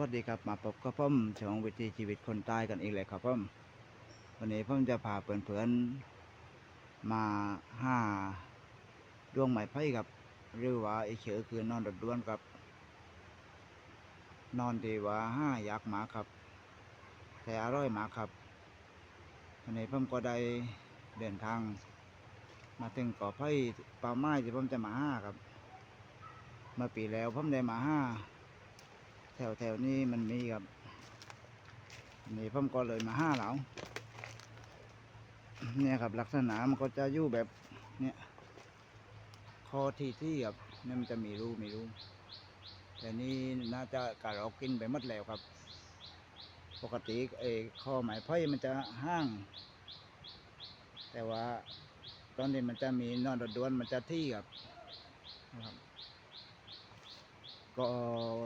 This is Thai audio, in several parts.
วัสดีครับมาพบกับผมช่องวิถีชีวิตคนใต้กันอีกเลยครับผมวันนี้ผมจะพาเพื่อนๆมาหาดวงไม้ไผ่ครับหรือว่าไอเฉอคือนอนดดด้วนครับ นอนดีว่าห้าอยากหมาครับ แต่อร่อยหมาครับวันนี้ผมก็ได้เดินทาง มาถึงเกาะไผ่ป่าไม้ที่ผมจะมาห้าครับเมื่อปีแล้วผมได้มาห้า วแถวๆนี้มันมีครับนี่ผมก็เลยมาห้าเหลาเนี่ยครับลักษณะมันก็จะอยู่แบบเนี่ยคอที่ที่ครับเนี่ยมันจะมีรูมีรูแต่นี่น่าจะกระรอกกินไปหมดแล้วครับ ปกติไอ้คอไม้ไผ่มันจะห้าง แต่ว่าตอนนี้มันจะมีนอนดดวนมันจะที่ครับนะครับ ก็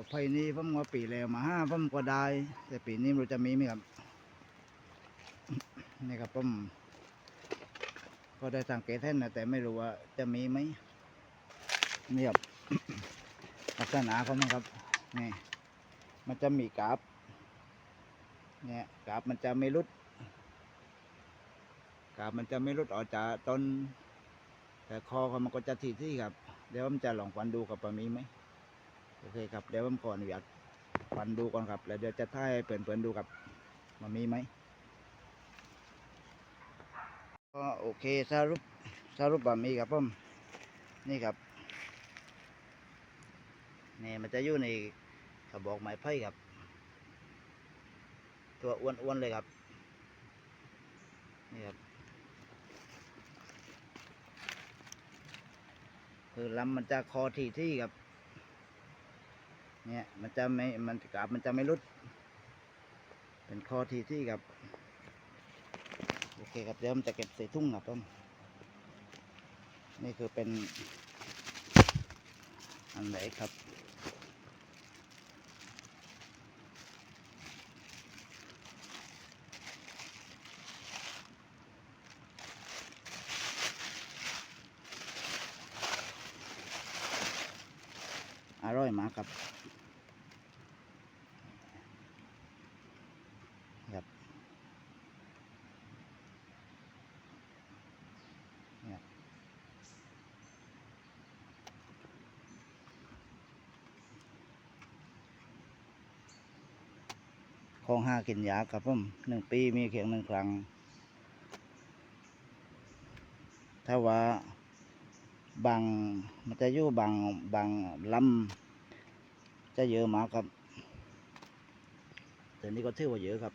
ไผ่นี้ผมว่าปีแล้วมาห้าผมก็ได้ แต่ปีนี้ไม่รู้จะมีไหมครับ นี่ครับผมก็ได้สังเกตแท่นนะแต่ไม่รู้ว่าจะมีไหมนี่ครับลักษณะเขานะครับนี่มันจะมีกราบเนี่ยกราบมันจะไม่รุดกราบมันจะไม่รุดออกจากต้น แต่คอเขามันก็จะทีที่ครับ เดี๋ยวผมจะลองฟันดูกับว่ามีไหม โอเคครับเดี๋ยวผมขออนุญาตฟันดูก่อนครับ แล้วเดี๋ยวจะถ่ายให้เปิดๆดูครับมันมีไหมก็โอเคสรุปสรุปว่ามีครับผมนี่ครับนี่มันจะอยู่ในกระบอกไม้ไผ่ครับ ตัวอ้วนๆเลยครับนี่ครับคือลำมันจะคอที่ที่ครับ เนี่ยมันจะไม่มันกราบมันจะไม่รุด เป็นคอทีที่กับโอเคครับเดี๋ยวมันจะเก็บใส่ทุ่งครับผมนี่คือเป็นอันไหนครับ อร่อยมากครับครับเนี่ยของห้ากินยาครับผมหนึ่งปีมีเขียงหนึ่งครั้งถ้าว่า บางมันจะอยู่บางบางลำจะเยอะมากครับแต่นี่ก็ถือว่าเยอะครับ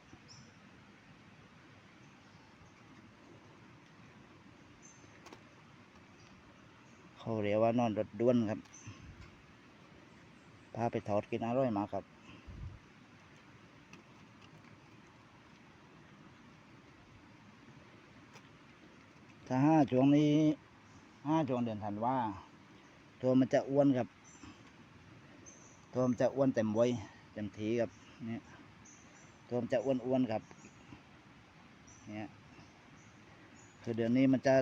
เขาเรียกว่านอนรถด้วนครับพาไปทอดกินอร่อยมากครับถ้าห้าช่วงนี้ ห้าช่วงเดือนธันวาตัวมันจะอ้วนครับ ตัวมันจะอ้วนเต็มวัยเต็มทีครับเนี่ยตัวมันจะอ้วนๆครับ เนี่ยคือเดือนนี้มันจะ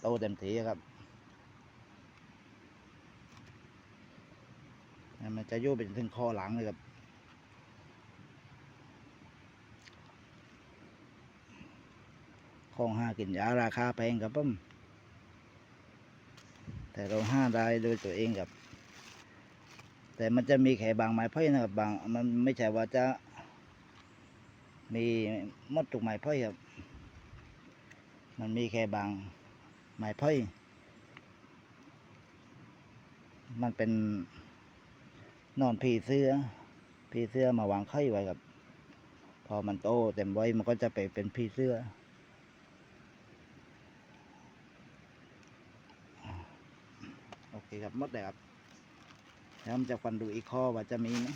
โตเต็มทีครับนี่มันจะโยกไปจนถึงคอหลังเลยครับของห้ากินยาราคาแพงครับผม แต่เราห้าได้โดยตัวเองครับ แต่มันจะมีแค่บางไม้ไผ่นะครับบาง มันไม่ใช่ว่าจะมีมดทุกไม้ไผ่ครับ มันมีแค่บางไม้ไผ่มันเป็นนอนผีเสื้อผีเสื้อมาวางไข่ไว้ครับ พอมันโตเต็มไว้มันก็จะไปเป็นผีเสื้อ โอ เคครับหมดเลยครับแล้วผมจะฟันดูอีกข้อว่าจะมีไหม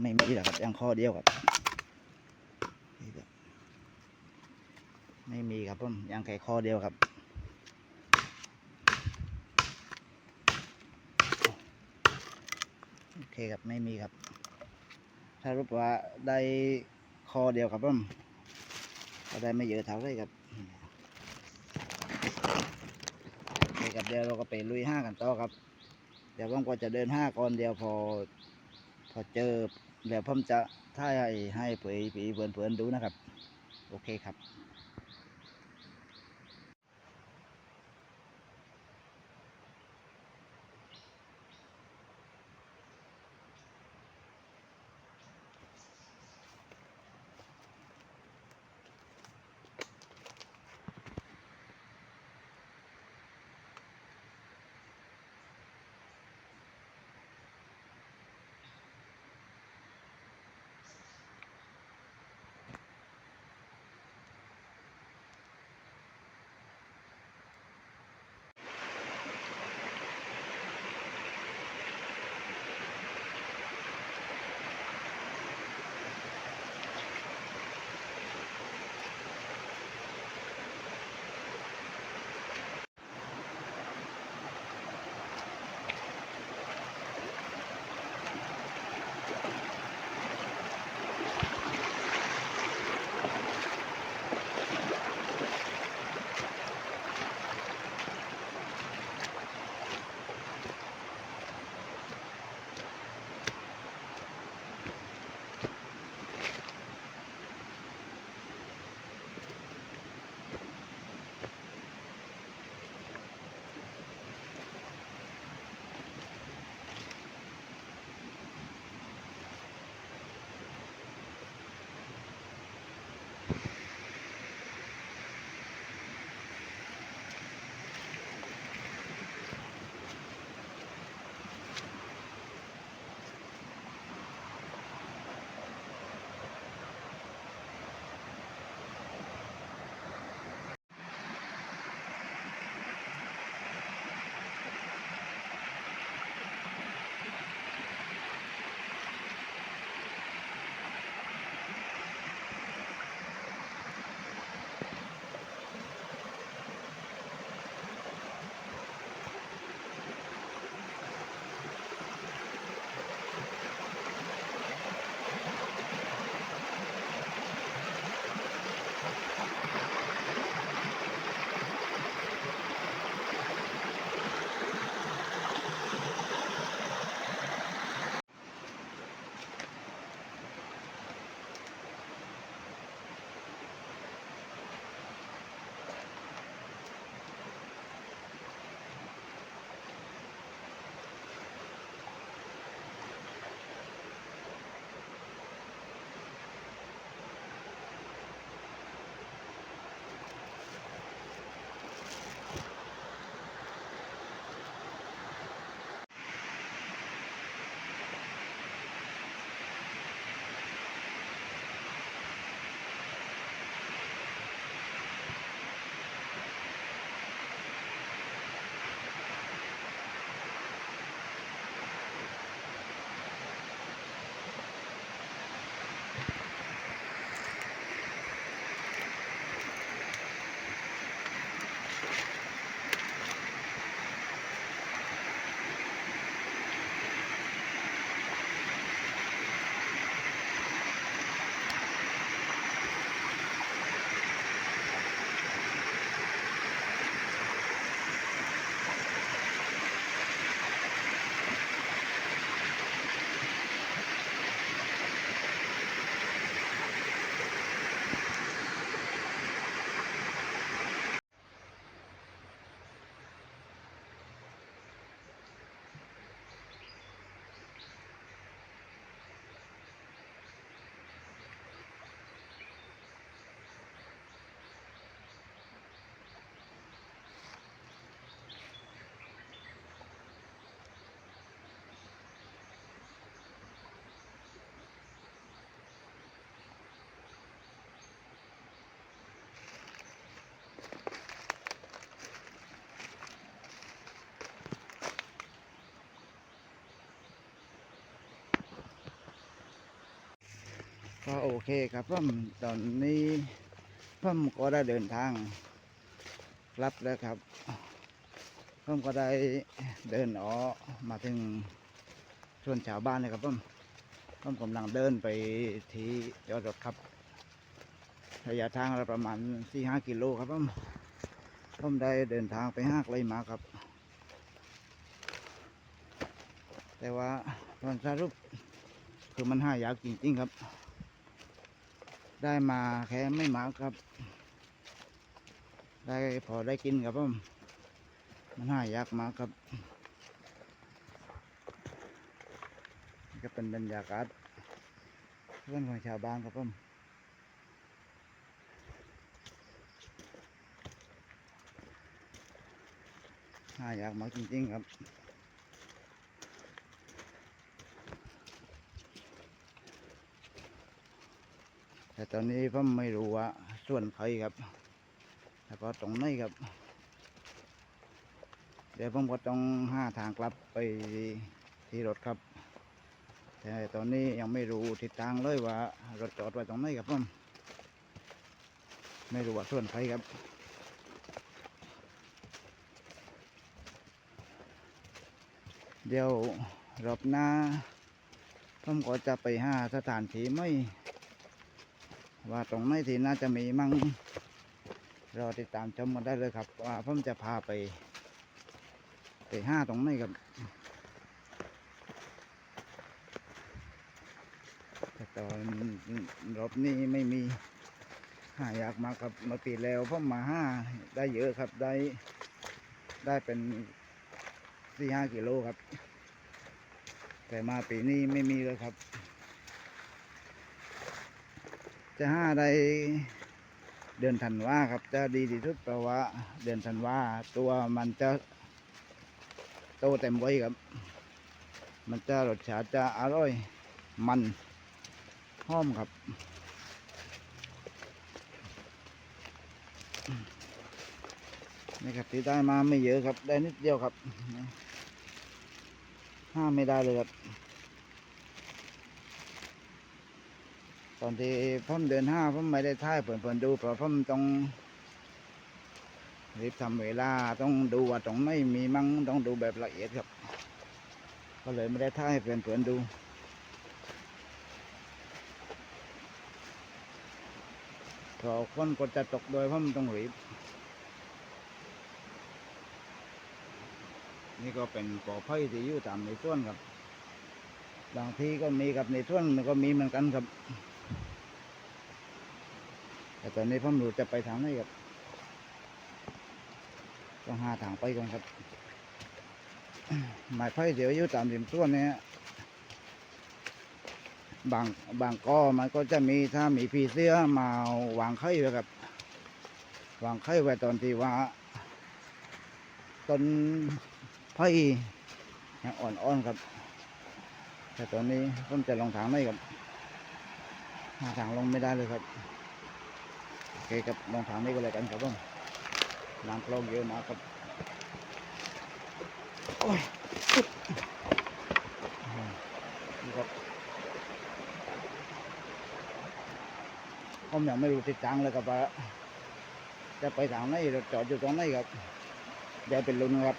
ไม่มีหรอกครับยังข้อเดียวครับนี่ครับไม่มีครับผมยังแค่ข้อเดียวครับ โอ เคครับไม่มีครับ ถ้ารูปว่าได้คอเดียวครับผมก็ได้ไม่เยอะเท่าไรครับโอเคครับเดี๋ยวเราก็ไปลุยห้ากันต่อครับ เดี๋ยวผมก็จะเดินห้าก่อนเดียวพอ พอเจอเดี๋ยวผมจะถ่ายให้ให้เผยปีเพื่อนดูนะครับ โอเคครับ ก็โอเคครับผมตอนนี้ผมก็ได้เดินทางกลับแล้วครับผมก็ได้เดินออกมาถึงชวนชาวบ้านเลยครับผมผมกำลังเดินไปที่จอดรถครับระยะทางละประมาณสี่ห้ากิโลครับผมผมได้เดินทางไปห้าไกลมาครับ แต่ว่าตอนสรุปคือมันหายากจริงๆครับ ได้มาแค่ไม่มากครับ ได้พอได้กินครับผมมันหายากมากครับก็เป็นบรรยากาศเพื่อนของชาวบ้านครับผมหายากมากจริงๆครับ แต่ตอนนี้ผมไม่รู้ว่าส่วนใครครับ แล้วก็ตรงไหนครับ เดี๋ยวผมก็ต้องห้าทางกลับไปที่รถครับ แต่ตอนนี้ยังไม่รู้ทิศทางเลยว่ารถจอดไว้ตรงไหนครับผมไม่รู้ว่าส่วนใครครับเดี๋ยวรอบหน้าผมก็จะไปหาสถานที่ไม่ ว่าตรงไหนที่น่าจะมีมั่งรอติดตามชมกันได้เลยครับ ว่าผมจะพาไปไปห้าตรงไหนครับแต่ตอนรอบนี้ไม่มีหายากมากครับมื่อปีแล้วผมมาห้าได้เยอะครับได้ได้เป็นสี่ห้ากิโลครับ แต่มาปีนี้ไม่มีเลยครับ จะห้าได้เดือนธันวาครับ จะดีที่สุดเพราะว่า เดือนธันวาตัวมันจะโตเต็มไวัยครับ มันจะรสชาติจะอร่อย มันหอมครับนี่ครับที่ได้มาไม่เยอะครับ ได้นิดเดียวครับห้าไม่ได้เลยครับ อนที่ผมเดินห้าผมไม่ได้ท่ายเปิดๆดู เพราะผมต้องรีบทำเวลาต้องดูว่าตรงไหนมีมั่งต้องดูแบบละเอียดครับ ก็เลยไม่ได้ท่ายให้เพื่อๆดูเพราะคนก็จะตกโดยผมต้องรีบนี่ก็เป็นปอไผ่ที่อยู่ตามในส่วนครับบางทีก็มีกับในส่วนก็มีเหมือนกันครับ แต่ตอนนี้ผมรู้จะไปทางไหนครับต้องหาทางไปก่อนครับหมายไผ่เดี๋ยวอยู่ตามริมส่วนเนี่ยบางบางกอมันก็จะมีถ้ามีผีเสื้อมาวางไข่ไว้ครับ วางไข่ไว้ตอนที่ว่าต้นไผ่ยังอ่อนๆครับ แต่ตอนนี้ผมจะลงทางไหนครับหาทางลงไม่ได้เลยครับ เคครับลองทางนี้ก็เลยกันครับผมน้ำคลองเยอะมากครับโอ้ยนี่ครับผมยังไม่รู้ทิศทางเลยครับว่าจะไปทางไหนรถจอดอยู่ตรงไหนครับเดี๋ยวเป็นลุ้นครับ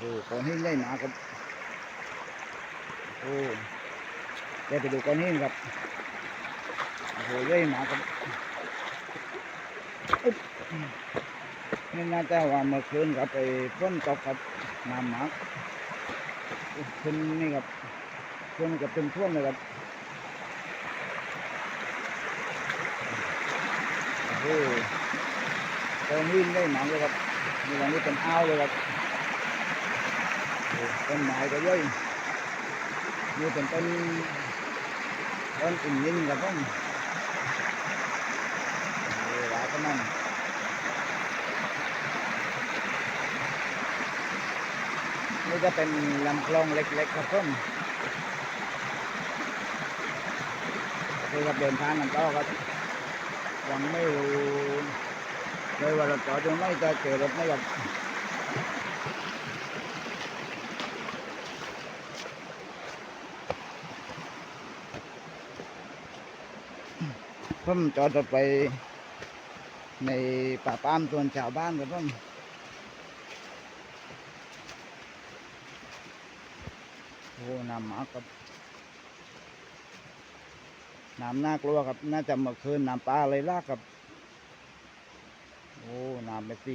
ดูก้อนหินใหญ่หนาครับ โอ้เดี๋ยวไปดูก้อนหินครับโอ้โหใหญ่มากครับนี่น่าจะว่าเมื่อคืนครับไปฝนตกครับน้ำหมากขึ้นนี่ครับช่วงกับเป็นช่วงเลยครับโอ้โหก้อนหินใหญ่มาเลยครับนี่วันนี้เป็นอ้าวเลยครับโอ้ต้นไม้ก็เยอะ นี่เป็นต้นต้นอุ่นยินครับผมเวลาก็นั่นนี่ก็เป็นลำคลองเล็กๆครับผมคือกับเดินทางกันต่อครับยังไม่รู้เลยว่าเราจอดตรงไหนจะเจอรถไหมครับ ผมจอดรถไปในป่าปามส่วนชาวบ้านครับผมโอ้น้ำหมากครับน้ำน่ากลัวครับ น่าจะเมื่อคืนน้ำปลาเลยลากครับ โอ้ น้ำเป็นสี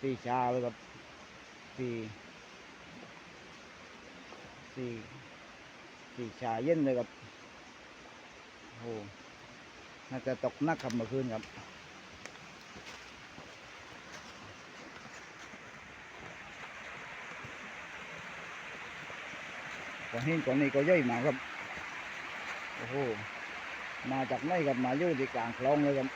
สีชาเลยครับสีสีสีชาเย็นเลยครับโอ้ น่าจะตกนักครับเมื่อคืนครับก่อนห็นก่อนนี้ก็ย่อยมาครับ โอ้โห มาจากไหนครับ มาอยู่ที่กลางคลองเลยครับ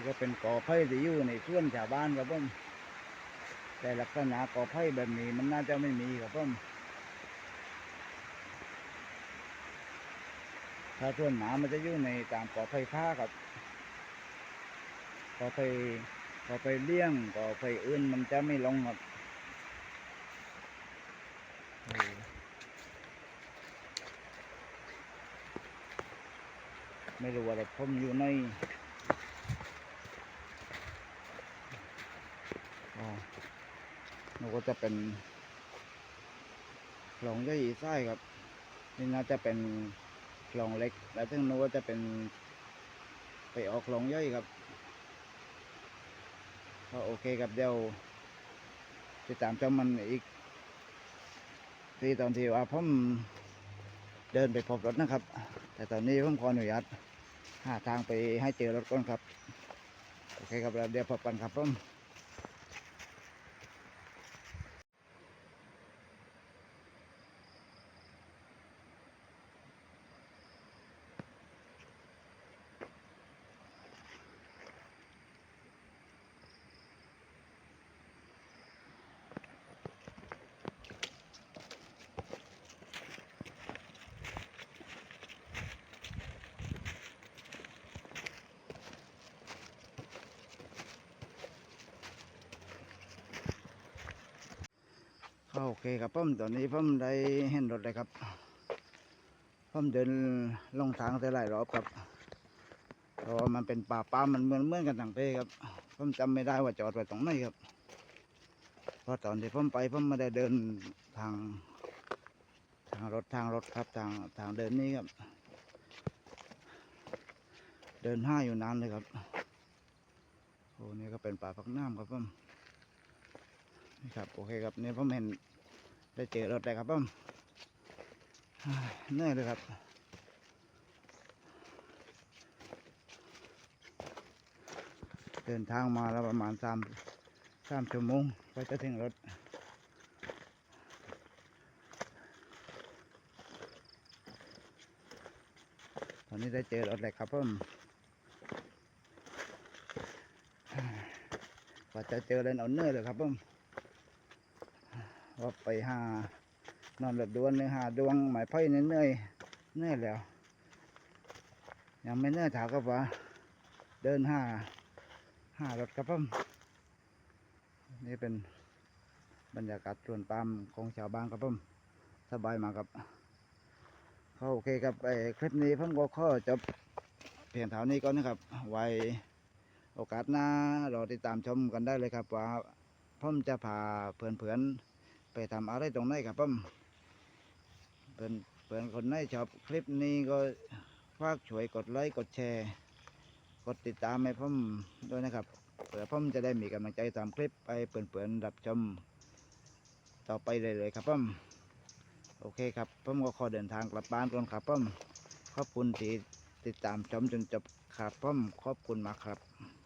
นี่ก็เป็นกอไผ่ที่อยู่ในส่วนชาวบ้านครับผมแต่ลักษณะกอไผ่แบบนี้มันน่าจะไม่มีครับผมถ้าส่วนหมามันจะอยู่ในตามกอไผ่ผ้าครับกอไผ่กอไผ่เลี้ยงกอไผ่อื่นมันจะไม่ลงครับไม่รู้ว่าแต่ผมอยู่ใน อ๋อ ก็จะเป็นคลองย่อยไส้ครับ นี่น่าจะเป็นคลองเล็ก แล้วซึ่งนู้นก็จะเป็น ไปออกคลองย่อยครับก็โอเคครับเดี๋ยวติดตามชมมันอีก ที่ตอนที่ว่าผมเดินไปพบรถนะครับ แต่ตอนนี้ผมขออนุญาตหาทางไปให้เจอรถก่อนครับ โอเคครับแล้วเดี๋ยวพบกันครับผม โอเคครับผมตอนนี้ผมได้เห็นรถเลยครับผมเดินลงทางแต่หลายรอบครับเพราะว่ามันเป็นป่าป้ามันเหมือนเหมือนกันทั้งเพครับผมจำไม่ได้ว่าจอดไว้ตรงไหนครับเพราะตอนที่ผมไปผมไม่ได้เดินทาง ทางรถทางรถครับทางทางเดินนี้ครับ เดินห้าอยู่นานเลยครับโอ้นี่ก็เป็นป่าพักน้ำครับผมนี่ครับโอเคครับเนี่ยผมเห็น ได้เจอรถเลยครับผมเฮ้ยเหนื่อยเลยครับเดินทางมาแล้วประมาณสามสามชั่วโมงก็จะถึงรถตอนนี้ได้เจอรถเลยครับผมกว่าจะเจอเลยเอาเหนื่อยเลยครับผม ว่าไปหานอนรถดวนเลยหาดวงหมายไพ่เนื่อยเนื่อยแล้ว ยังไม่เนื่อยถากับว่าเดินหาหารถครับผมนี่เป็นบรรยากาศสวนปาล์มของชาวบ้านครับผมสบายมากครับก็โอเคครับไอ้คลิปนี้ผมก็ขอจบเพียงเท่านี้ก่อนนะครับ ไว้โอกาสหน้ารอติดตามชมกันได้เลยครับว่าผมจะพาเพื่อนๆ ไปทำอะไรตรงไหนครับผมเพื่อนเพื่อนคนไหนชอบคลิปนี้ก็ฝากช่วยกดไลค์กดแชร์ กดติดตามให้ผมด้วยนะครับเผื่อผมจะได้มีกำลังใจทำคลิปไปเพื่อนๆรับชมต่อไปเลยๆครับผมโอเคครับผมก็ขอเดินทางกลับบ้านก่อนครับผมขอบคุณที่ติดตามชมจนจบครับผมขอบคุณมากครับ